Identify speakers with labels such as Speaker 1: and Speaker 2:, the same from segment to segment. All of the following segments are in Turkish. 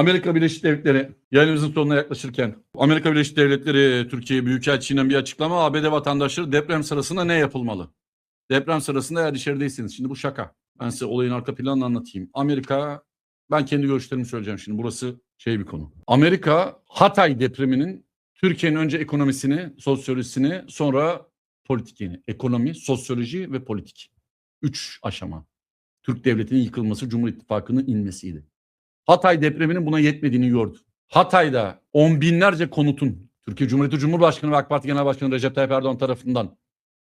Speaker 1: Amerika Birleşik Devletleri yayınımızın sonuna yaklaşırken Amerika Birleşik Devletleri Türkiye Büyükelçiliğinden bir açıklama ABD vatandaşları deprem sırasında ne yapılmalı? Deprem sırasında eğer içerideyseniz şimdi bu şaka. Ben size olayın arka planını anlatayım. Amerika ben kendi görüşlerimi söyleyeceğim şimdi. Burası şey bir konu. Amerika Hatay depreminin Türkiye'nin önce ekonomisini, sosyolojisini sonra politikini. Ekonomi, sosyoloji ve politik. Üç aşama. Türk devletinin yıkılması, Cumhur İttifakı'nın inmesiydi. Hatay depreminin buna yetmediğini gördü. Hatay'da on binlerce konutun Türkiye Cumhuriyeti Cumhurbaşkanı ve AK Parti Genel Başkanı Recep Tayyip Erdoğan tarafından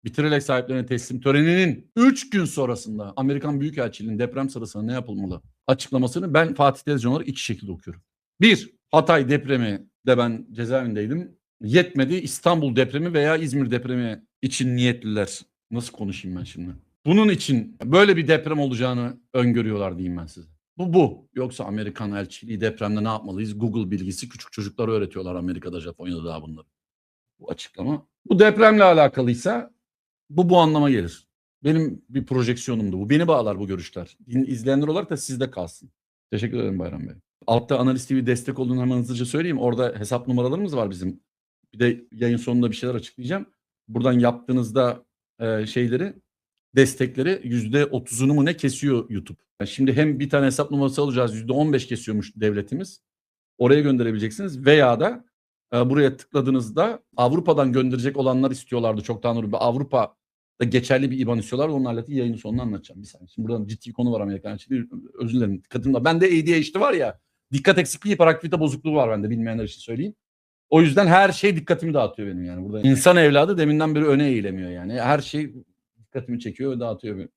Speaker 1: bitirilerek sahiplerine teslim töreninin 3 gün sonrasında Amerikan Büyükelçiliğinin deprem sırasında ne yapılmalı açıklamasını ben Fatih Tezcan olarak iki şekilde okuyorum. Bir, Hatay depremi de ben cezaevindeydim. Yetmedi İstanbul depremi veya İzmir depremi için niyetliler. Nasıl konuşayım ben şimdi? Bunun için böyle bir deprem olacağını öngörüyorlar diyeyim ben size. Bu bu. Yoksa Amerikan elçiliği depremde ne yapmalıyız? Google bilgisi küçük çocuklara öğretiyorlar Amerika'da, Japonya'da daha bunları. Bu açıklama. Bu depremle alakalıysa bu bu anlama gelir. Benim bir projeksiyonumdu bu. Beni bağlar bu görüşler. İzleyenler olarak da sizde kalsın. Teşekkür ederim Bayram Bey. Altta Analiz TV destek olduğunu hemen hızlıca söyleyeyim. Orada hesap numaralarımız var bizim. Bir de yayın sonunda bir şeyler açıklayacağım. Buradan yaptığınızda e, şeyleri destekleri yüzde otuzunu mu ne kesiyor YouTube. Şimdi hem bir tane hesap numarası alacağız yüzde on beş kesiyormuş devletimiz. Oraya gönderebileceksiniz veya da e, buraya tıkladığınızda Avrupa'dan gönderecek olanlar istiyorlardı çoktan beri. Avrupa'da geçerli bir IBAN istiyorlar. Onlarla da yayının sonunu anlatacağım. Bir saniye. Şimdi buradan ciddi konu var Amerikan için. Özür dilerim. Dikkatim Bende ADHD var ya. Dikkat eksikliği, hiperaktivite bozukluğu var bende. Bilmeyenler için söyleyeyim. O yüzden her şey dikkatimi dağıtıyor benim yani. Burada insan evladı deminden beri öne eğilemiyor yani. Her şey dikkatimi çekiyor ve dağıtıyor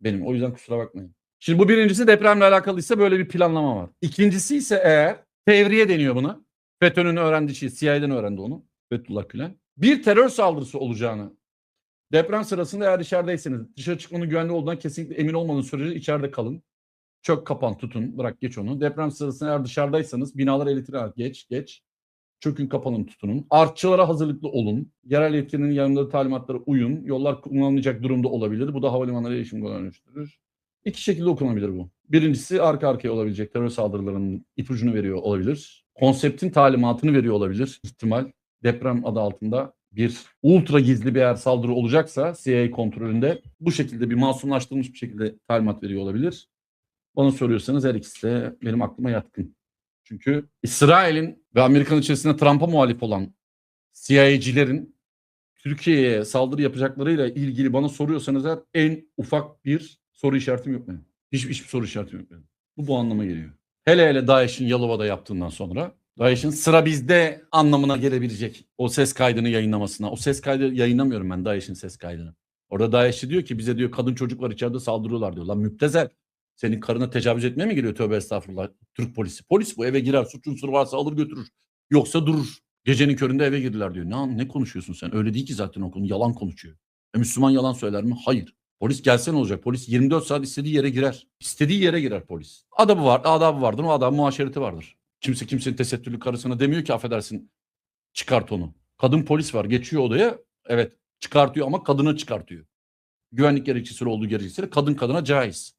Speaker 1: benim. O yüzden kusura bakmayın. Şimdi bu birincisi depremle alakalıysa böyle bir planlama var. İkincisi ise eğer tevriye deniyor buna. FETÖ'nün öğrendiği şey, CIA'den öğrendi onu. Fethullah Gülen. Bir terör saldırısı olacağını deprem sırasında eğer içerideyseniz dışarı çıkmanın güvenli olduğundan kesinlikle emin olmadığınız sürece içeride kalın. Çök kapan tutun bırak geç onu. Deprem sırasında eğer dışarıdaysanız binalara elektrik al geç geç. Çökün kapanın tutunun. Artçılara hazırlıklı olun. Yerel yetkinin yanında talimatlara uyun. Yollar kullanılmayacak durumda olabilir. Bu da havalimanları erişim dönüştürür. İki şekilde okunabilir bu. Birincisi arka arkaya olabilecek terör saldırılarının ipucunu veriyor olabilir. Konseptin talimatını veriyor olabilir. İhtimal deprem adı altında bir ultra gizli bir eğer saldırı olacaksa CIA kontrolünde bu şekilde bir masumlaştırılmış bir şekilde talimat veriyor olabilir. Bana soruyorsanız her ikisi de benim aklıma yatkın. Çünkü İsrail'in ve Amerikan içerisinde Trump'a muhalif olan CIA'cilerin Türkiye'ye saldırı yapacaklarıyla ilgili bana soruyorsanız eğer en ufak bir soru işaretim yok benim. Hiç, hiçbir soru işaretim yok benim. Bu bu anlama geliyor. Hele hele DAEŞ'in Yalova'da yaptığından sonra DAEŞ'in sıra bizde anlamına gelebilecek o ses kaydını yayınlamasına. O ses kaydı yayınlamıyorum ben DAEŞ'in ses kaydını. Orada DAEŞ'i diyor ki bize diyor kadın çocuk var içeride saldırıyorlar diyor. Lan müptezel. Senin karına tecavüz etmeye mi geliyor tövbe estağfurullah Türk polisi? Polis bu eve girer suç unsuru varsa alır götürür. Yoksa durur. Gecenin köründe eve girdiler diyor. Ne, ne konuşuyorsun sen? Öyle değil ki zaten o konu yalan konuşuyor. E, Müslüman yalan söyler mi? Hayır. Polis gelse ne olacak? Polis 24 saat istediği yere girer. İstediği yere girer polis. Adabı var, adabı vardır. O adam muhaşereti vardır. Kimse kimsenin tesettürlü karısına demiyor ki affedersin çıkart onu. Kadın polis var geçiyor odaya. Evet çıkartıyor ama kadını çıkartıyor. Güvenlik gerekçesi olduğu gerekçesiyle kadın kadına caiz.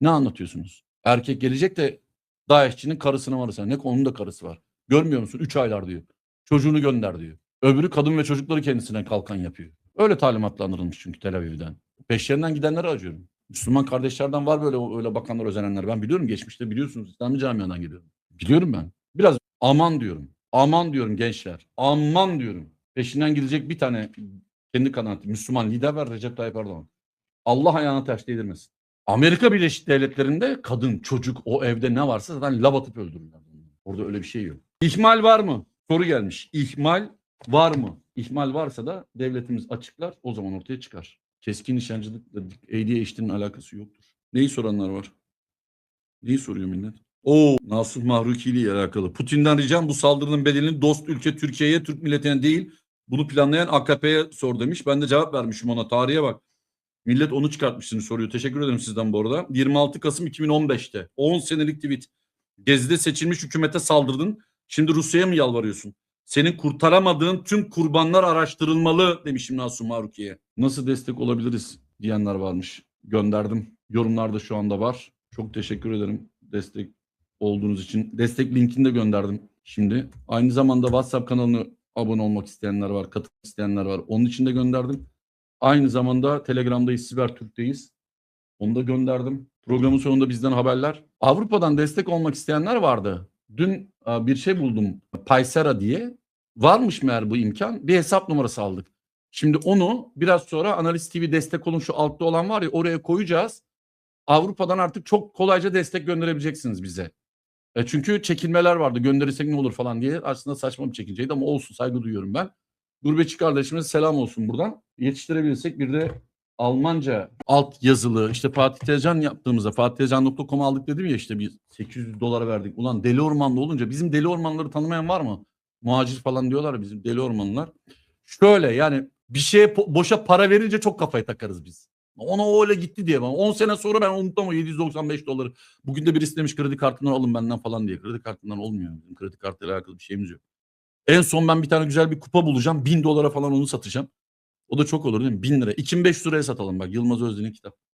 Speaker 1: Ne anlatıyorsunuz? Erkek gelecek de DAEŞ'çinin karısına varsa ne onun da karısı var. Görmüyor musun? 3 aylar diyor. Çocuğunu gönder diyor. Öbürü kadın ve çocukları kendisine kalkan yapıyor. Öyle talimatlandırılmış çünkü Tel Aviv'den. Peşlerinden gidenleri acıyorum. Müslüman kardeşlerden var böyle öyle bakanlar özenenler. Ben biliyorum geçmişte biliyorsunuz İslami camiadan geliyorum. Biliyorum ben. Biraz aman diyorum. Aman diyorum gençler. Aman diyorum. Peşinden gidecek bir tane kendi kanaati Müslüman lider var Recep Tayyip Erdoğan. Allah ayağına taş değdirmesin. Amerika Birleşik Devletleri'nde kadın, çocuk o evde ne varsa zaten laf atıp öldürürler. Orada öyle bir şey yok. İhmal var mı? Soru gelmiş. İhmal var mı? İhmal varsa da devletimiz açıklar o zaman ortaya çıkar. Keskin nişancılıkla ADHD'nin alakası yoktur. Neyi soranlar var? Neyi soruyor millet? Oo, Nasuh Mahruki ile alakalı. Putin'den ricam bu saldırının bedelini dost ülke Türkiye'ye, Türk milletine değil, bunu planlayan AKP'ye sor demiş. Ben de cevap vermişim ona. Tarihe bak. Millet onu çıkartmışsını soruyor. Teşekkür ederim sizden bu arada. 26 Kasım 2015'te 10 senelik tweet. Gezi'de seçilmiş hükümete saldırdın. Şimdi Rusya'ya mı yalvarıyorsun? Senin kurtaramadığın tüm kurbanlar araştırılmalı demişim Nasuh Maruki'ye. Nasıl destek olabiliriz diyenler varmış. Gönderdim. Yorumlarda şu anda var. Çok teşekkür ederim destek olduğunuz için. Destek linkini de gönderdim şimdi. Aynı zamanda WhatsApp kanalına abone olmak isteyenler var, katılmak isteyenler var. Onun için de gönderdim. Aynı zamanda Telegram'dayız, Sibertürk'teyiz. Onu da gönderdim. Programın sonunda bizden haberler. Avrupa'dan destek olmak isteyenler vardı. Dün bir şey buldum. Paysera diye. Varmış meğer bu imkan. Bir hesap numarası aldık. Şimdi onu biraz sonra Analiz TV destek olun şu altta olan var ya oraya koyacağız. Avrupa'dan artık çok kolayca destek gönderebileceksiniz bize. E çünkü çekinmeler vardı gönderirsek ne olur falan diye. Aslında saçma bir çekinceydi ama olsun saygı duyuyorum ben. Gurbetçi kardeşimize selam olsun buradan. Yetiştirebilirsek bir de Almanca alt yazılı işte Fatih Tezcan yaptığımızda fatihtecan.com aldık dedim ya işte bir 800 dolara verdik. Ulan deli ormanlı olunca bizim deli ormanları tanımayan var mı? Muhacir falan diyorlar bizim deli ormanlar. Şöyle yani bir şeye po- boşa para verince çok kafayı takarız biz. Ona öyle gitti diye. bana. 10 sene sonra ben unuttum o 795 doları. Bugün de birisi demiş kredi kartından alın benden falan diye. Kredi kartından olmuyor. Bizim kredi kartıyla alakalı bir şeyimiz yok. En son ben bir tane güzel bir kupa bulacağım. 1000 dolara falan onu satacağım. O da çok olur değil mi? 1000 lira. 2500 liraya satalım bak. Yılmaz Özdil'in kitap.